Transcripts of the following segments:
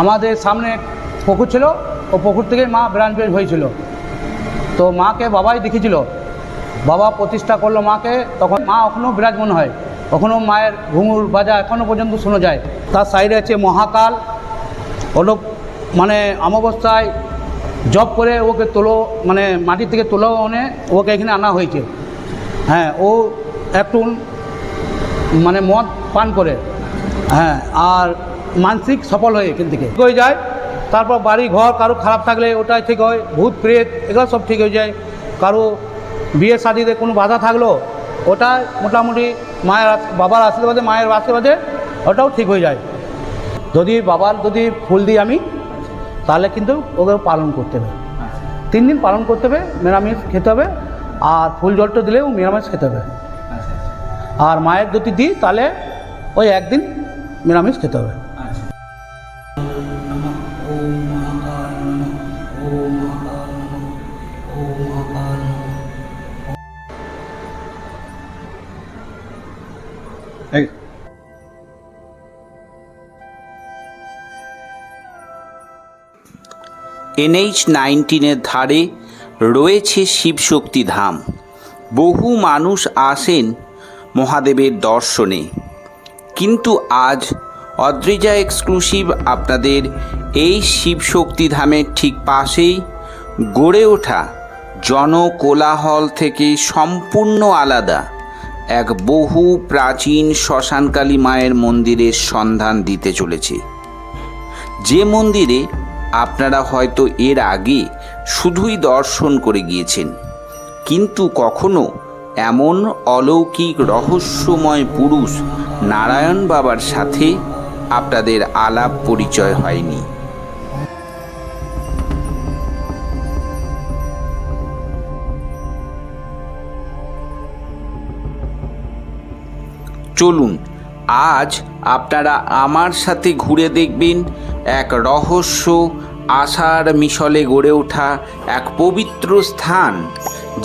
আমাদের সামনে পুকুর ছিল, ও পুকুর থেকে মা ব্রাঞ্চ বের হয়েছিল তো মাকে বাবাই দেখেছিল বাবা প্রতিষ্ঠা করল মাকে, তখন মা এখনও বিরাজমান হয়। এখনও মায়ের ঘুঙুর বাজা এখনও পর্যন্ত শোনা যায়। তার সাইডে আছে মহাকাল। হলো মানে অমাবস্যায় জব করে ওকে তোলো মানে মাটি থেকে তোলো এনে ওকে এখানে আনা হয়েছে। হ্যাঁ ও একটু মানে মদ পান করে। হ্যাঁ আর মানসিক সফল হয়ে এখান থেকে। হয়ে যায়। তারপর বাড়ি ঘর, কারও খারাপ থাকলে ওটাই ঠিক হয়। ভূত, প্রেত, এগুলো সব ঠিক হয়ে যায়। কারও বিয়ে শাদিতে কোনো বাধা থাকল ওটা মোটামুটি মায়ের বাবার আশীর্বাদে মায়ের আশীর্বাদে ওটাও ঠিক হয়ে যায়। যদি বাবার যদি ফুল দিই আমি তাহলে কিন্তু ওকে পালন করতে হবে। তিন দিন পালন করতে হবে মেরামিষ খেতে হবে আর ফুল জলটা দিলেও নিরামিষ খেতে হবে। আর মায়ের যদি দিই তাহলে ওই একদিন নিরামিষ খেতে হবে। এনএইচ নাইনটিনের ধারে রয়েছে শিবশক্তি ধাম। বহু মানুষ আসেন মহাদেবের দর্শনে। কিন্তু আজ অদ্রিজা এক্সক্লুসিভ আপনাদের এই শিবশক্তি ধামের ঠিক পাশেই গড়ে ওঠা জনকোলাহল থেকে সম্পূর্ণ আলাদা এক বহু প্রাচীন শ্মশানকালী মায়ের মন্দিরের সন্ধান দিতে চলেছে। যে মন্দিরে আপনারা হয়তো এর আগে শুধুই দর্শন করে গিয়েছেন। কিন্তু কখনো এমন অলৌকিক রহস্যময় পুরুষ নারায়ণ বাবার সাথে আপনাদের আলাপ পরিচয় হয়নি। চলুন, আজ আপনারা আমার সাথে ঘুরে দেখবেন এক রহস্য আশার মিশলে গড়ে ওঠা এক পবিত্র স্থান,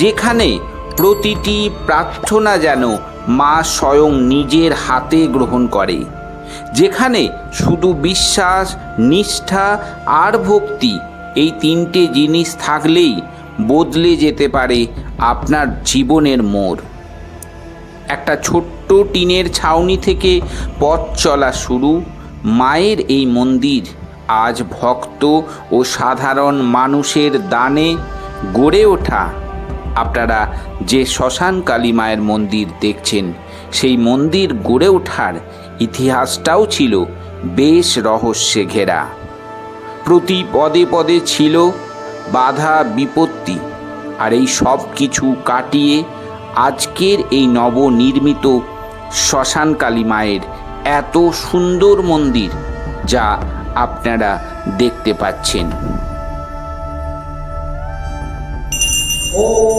যেখানে প্রতিটি প্রার্থনা যেন মা স্বয়ং নিজের হাতে গ্রহণ করে, যেখানে শুধু বিশ্বাস, নিষ্ঠা আর ভক্তি এই তিনটে জিনিস থাকলেই বদলে যেতে পারে আপনার জীবনের মোড়। একটা ছোট্ট টিনের ছাউনি থেকে পথ চলা শুরু মায়ের এই মন্দির আজ ভক্ত ও সাধারণ মানুষের দানে গড়ে ওঠা। আপনারা যে শ্মশান কালী মায়ের মন্দির দেখছেন, সেই মন্দির গড়ে ওঠার ইতিহাসটাও ছিল বেশ রহস্যে ঘেরা। প্রতি পদে পদে ছিল বাধা বিপত্তি, আর এই সব কিছু কাটিয়ে আজকের এই নবনির্মিত শ্মশান কালী মায়ের এত সুন্দর মন্দির যা আপনারা দেখতে পাচ্ছেন। ओम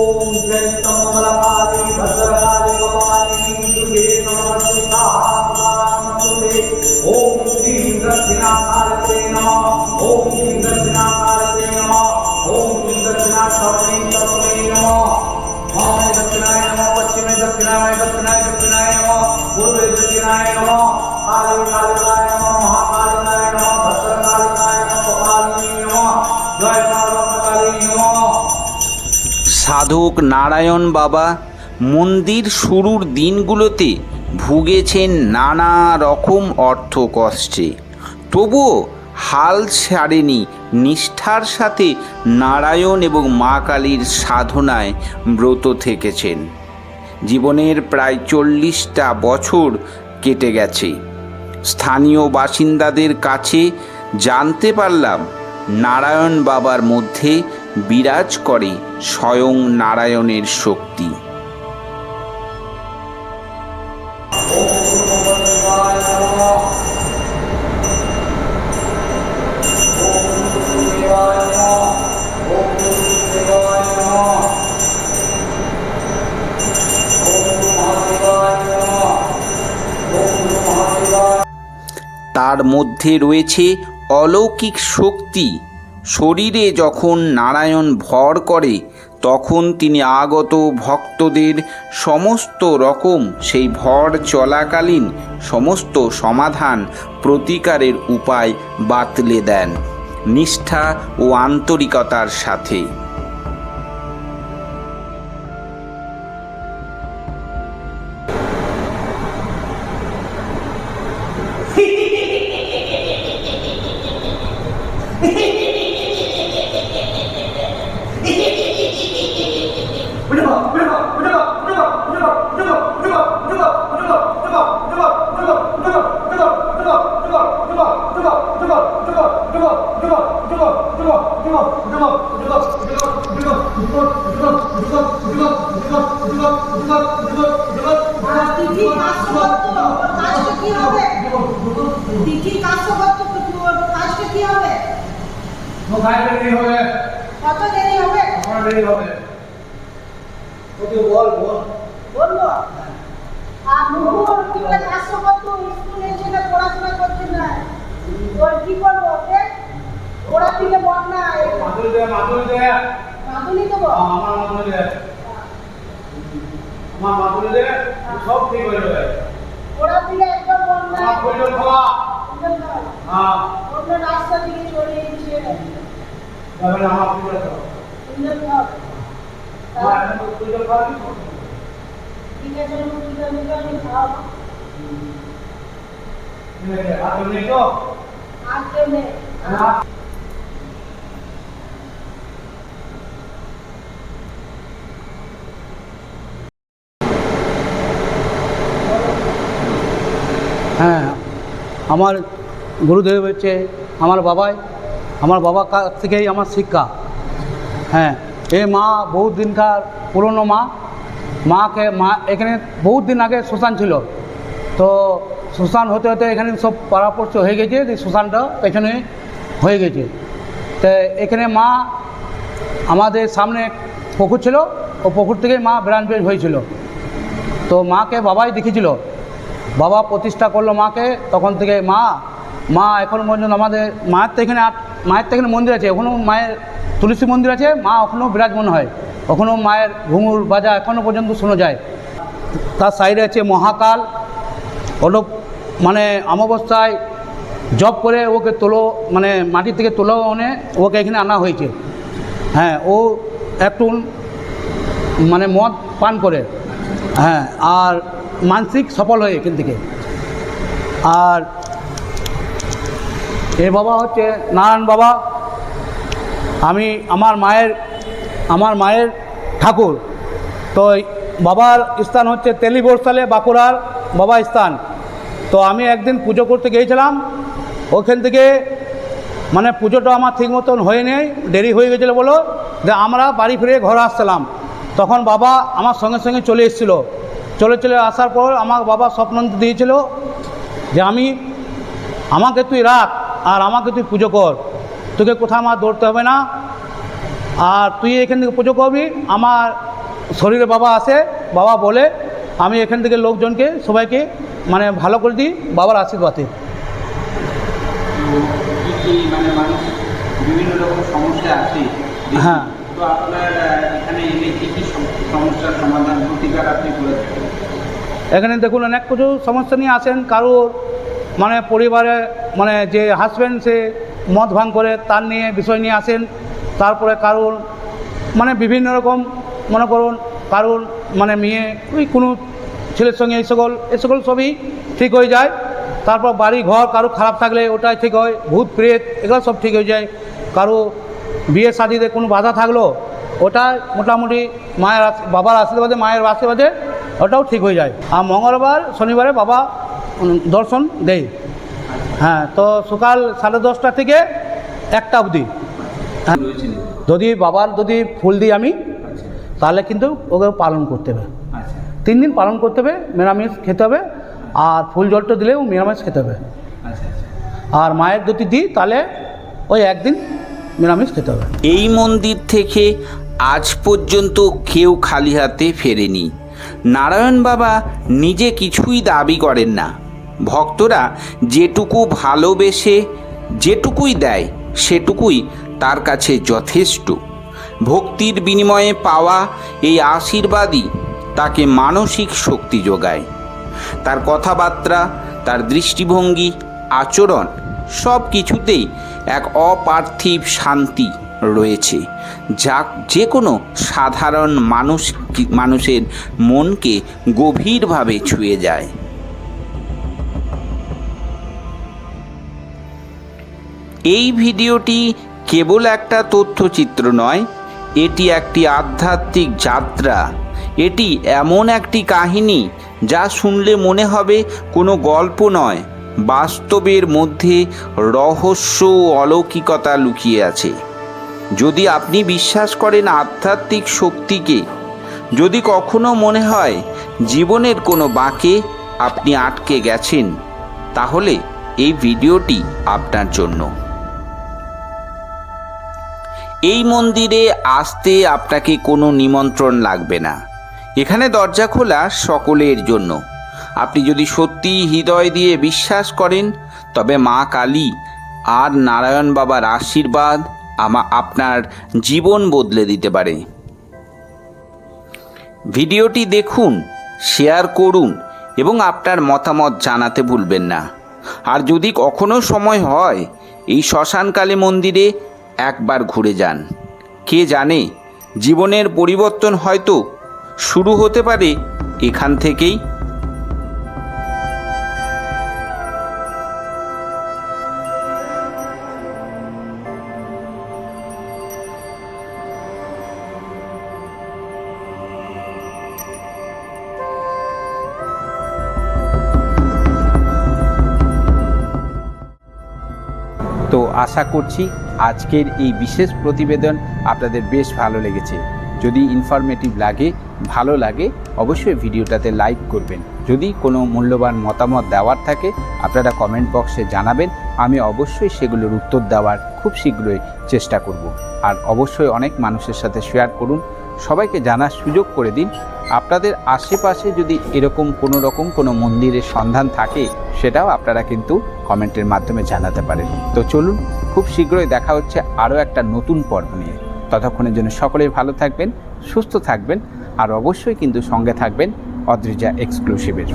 দক্ষিণায় দক্ষিণায় দক্ষিণায় নম পূর্বে দক্ষিণায় নম কালে কালিকায় নম মহাকালিকায় নম ভদ্রকালিকায় নম কপালিনী নম জয় সর্বকালী নম সাধক নারায়ণ বাবা মন্দির শুরুর দিনগুলোতে ভুগেছেন নানা রকম অর্থ কষ্টে তবুও হাল ছাড়েনি নিষ্ঠার সাথে নারায়ণ এবং মা কালীর সাধনায় ব্রত থেকেছেন। জীবনের প্রায় চল্লিশটা বছর কেটে গেছে। স্থানীয় বাসিন্দাদের কাছে জানতে পারলাম, নারায়ণ বাবার মধ্যে বিরাজ করে স্বয়ং নারায়ণের শক্তি। তার মধ্যে রয়েছে অলৌকিক শক্তি। শরীরে যখন নারায়ণ ভর করে, তখন তিনি আগত ভক্তদের সমস্ত রকম সেই ভর চলাকালীন সমস্ত সমাধান প্রতিকারের উপায় বাতলে দেন নিষ্ঠা ও আন্তরিকতার সাথে। কোথায় দেরি হবে কত দেরি হবে ওকে বল বল বলব আর মুহুর কি করে কাজটা স্কুলে ছেলে পড়াশোনা করছে না ওর কি করব ওকে ওরা থেকে বল না মাদুরি দে। মাদুরি দে। মাদুলি দেবো? আমার মাদুরি দে। আমার মাদুরি দে সব ঠিক হয়ে যাবে। ওরা থেকে একদম বল না খাওয়া হ্যাঁ। অন্য রাস্তা থেকে চলে গেছে যাবে না আমার পরিজন খাওয়া সুন্দর খাওয়া ঠিক আছে আমি নিলে আমি খাওয়াবো ঠিক আছে আর তো? নেই তো আর হ্যাঁ। হ্যাঁ আমার গুরুদেব হচ্ছে আমার বাবাই, আমার বাবার কাছ থেকেই আমার শিক্ষা। হ্যাঁ এ মা বহুত দিনকার পুরনো মা। মাকে, মা এখানে বহুত দিন আগে শ্মশান ছিল। তো শ্মশান হতে হতে এখানে সব পাড়াপড়ছে হয়ে গেছে, যে শ্মশানটা পেছনে হয়ে গেছে। তো এখানে মা আমাদের সামনে পুকুর ছিল, ও পুকুর থেকে মা ব্রাঞ্চ হয়েছিল। তো মাকে বাবাই দেখেছিল বাবা প্রতিষ্ঠা করল মাকে, তখন থেকে মা মা এখন পর্যন্ত আমাদের, মায়ের তো এখানে আট, মায়ের তো এখানে মন্দির আছে এখনও মায়ের তুলসী মন্দির আছে, মা ওখানেও বিরাজমান হয়। ওখানেও মায়ের ঘুঙুর বাজা এখনও পর্যন্ত শোনা যায়। তার সাইডে আছে মহাকাল ওটা মানে অমাবস্যায় জব করে ওকে তোলো মানে মাটি থেকে তোলো ওনে, ওকে এখানে আনা হয়েছে। হ্যাঁ ও একটু মানে মদ পান করে। হ্যাঁ আর মানসিক সফল হয় এখান থেকে। আর এ বাবা হচ্ছে নারায়ণ বাবা। আমি আমার মায়ের আমার মায়ের ঠাকুর। তো বাবার স্থান হচ্ছে তেলি বর্ষালে বাঁকুড়ার বাবা স্থান। তো আমি একদিন পুজো করতে গিয়েছিলাম। ওখান থেকে মানে পুজোটা আমার ঠিক মতন হয়ে নেই, দেরি হয়ে গেছিল বলো। যে আমরা বাড়ি ফিরে ঘরে আসছিলাম। তখন বাবা আমার সঙ্গে সঙ্গে চলে এসেছিল। চলে চলে আসার পর আমার বাবা স্বপ্ন দিয়েছিল যে আমি আমাকে তুই রাখ আর আমাকে তুই পুজো কর। তোকে কোথাও আমার দৌড়তে হবে না। আর তুই এখান থেকে পুজো করবি। আমার শরীরে বাবা আসে বাবা বলে আমি এখান থেকে লোকজনকে সবাইকে মানে ভালো করে দিই বাবার আশীর্বাদে। মানে হ্যাঁ। তো আপনার এখানে এনে সমস্যার সমাধান, প্রতিকার আপনি করে এখানে দেখুন, অনেক কিছু সমস্যা নিয়ে আসেন কারোর মানে পরিবারে মানে যে হাজব্যান্ড সে মদ ভাঙ করে, তার নিয়ে বিষয় নিয়ে আসেন। তারপরে কারোর মানে বিভিন্ন রকম, মনে করুন, কারোর মানে মেয়ে, ওই কোনো ছেলের সঙ্গে এই সকল এ সকল সবই ঠিক হয়ে যায়। তারপর বাড়ি ঘর, কারও খারাপ থাকলে ওটাই ঠিক হয়। ভূত, প্রেত, এগুলো সব ঠিক হয়ে যায়। কারও বিয়ে শাদিতে কোনো বাধা থাকল ওটা মোটামুটি মায়ের বাবার আশীর্বাদে মায়ের আশীর্বাদে ওটাও ঠিক হয়ে যায়। আর মঙ্গলবার শনিবারে বাবা দর্শন দেয়। হ্যাঁ তো সকাল সাড়ে দশটা থেকে একটা অবধি। হ্যাঁ, যদি বাবার যদি ফুল দিই আমি তাহলে কিন্তু ওকে পালন করতে হবে। তিন দিন পালন করতে হবে নিরামিষ খেতে হবে আর ফুল জলটা দিলেও নিরামিষ খেতে হবে। আচ্ছা আচ্ছা। আর মায়ের যদি দিই তাহলে ওই একদিন নিরামিষ খেতে হবে। এই মন্দির থেকে আজ পর্যন্ত কেউ খালি হাতে ফেরেনি। নারায়ণ বাবা নিজে কিছুই দাবি করেন না। ভক্তরা যেটুকু ভালোবেসে যেটুকুই দেয়, সেটুকুই তার কাছে যথেষ্ট। ভক্তির বিনিময়ে পাওয়া এই আশীর্বাদই তাকে মানসিক শক্তি যোগায়। তার কথাবার্তা, তার দৃষ্টিভঙ্গি, আচরণ সব কিছুতেই এক অপার্থিব শান্তি রয়েছে, যা যে কোনো সাধারণ মানুষ মানুষের মনকে গভীরভাবে ছুঁয়ে যায়। এই ভিডিওটি কেবল একটা তথ্যচিত্র নয়, এটি একটি আধ্যাত্মিক যাত্রা। এটি এমন একটি কাহিনী যা শুনলে মনে হবে কোনো গল্প নয় বাস্তবের মধ্যে রহস্য ও অলৌকিকতা লুকিয়ে আছে। যদি আপনি বিশ্বাস করেন আধ্যাত্মিক শক্তিকে, যদি কখনো মনে হয় জীবনের কোনো বাঁকে আপনি আটকে গেছেন, তাহলে এই ভিডিওটি আপনার জন্য। এই মন্দিরে আসতে আপনাকে কোনো নিমন্ত্রণ লাগবে না। এখানে দরজা খোলা সকলের জন্য। আপনি যদি সত্যি হৃদয় দিয়ে বিশ্বাস করেন, তবে মা কালী আর নারায়ণ বাবার আশীর্বাদ আমা আপনার জীবন বদলে দিতে পারে। ভিডিওটি দেখুন, শেয়ার করুন এবং আপনার মতামত জানাতে ভুলবেন না। আর যদি কখনো সময় হয়, এই শ্মশানকালী মন্দিরে একবার ঘুরে যান। কে জানে, জীবনের পরিবর্তন হয়তো শুরু হতে পারে এখান থেকেই। তো আশা করছি আজকের এই বিশেষ প্রতিবেদন আপনাদের বেশ ভালো লেগেছে। যদি ইনফরমেটিভ লাগে, ভালো লাগে, অবশ্যই ভিডিওটাতে লাইক করবেন। যদি কোনো মূল্যবান মতামত দেওয়ার থাকে, আপনারা কমেন্ট বক্সে জানাবেন। আমি অবশ্যই সেগুলোর উত্তর দেওয়ার খুব শীঘ্রই চেষ্টা করব। আর অবশ্যই অনেক মানুষের সাথে শেয়ার করুন। সবাইকে জানার সুযোগ করে দিন। আপনাদের আশেপাশে যদি এরকম কোনো রকম কোনো মন্দিরের সন্ধান থাকে, সেটাও আপনারা কিন্তু কমেন্টের মাধ্যমে জানাতে পারেন। তো চলুন, খুব শীঘ্রই দেখা হচ্ছে আরও একটা নতুন পর্ব নিয়ে। ততক্ষণের জন্য সকলেই ভালো থাকবেন, সুস্থ থাকবেন, আর অবশ্যই কিন্তু সঙ্গে থাকবেন অদ্রিজা এক্সক্লুসিভের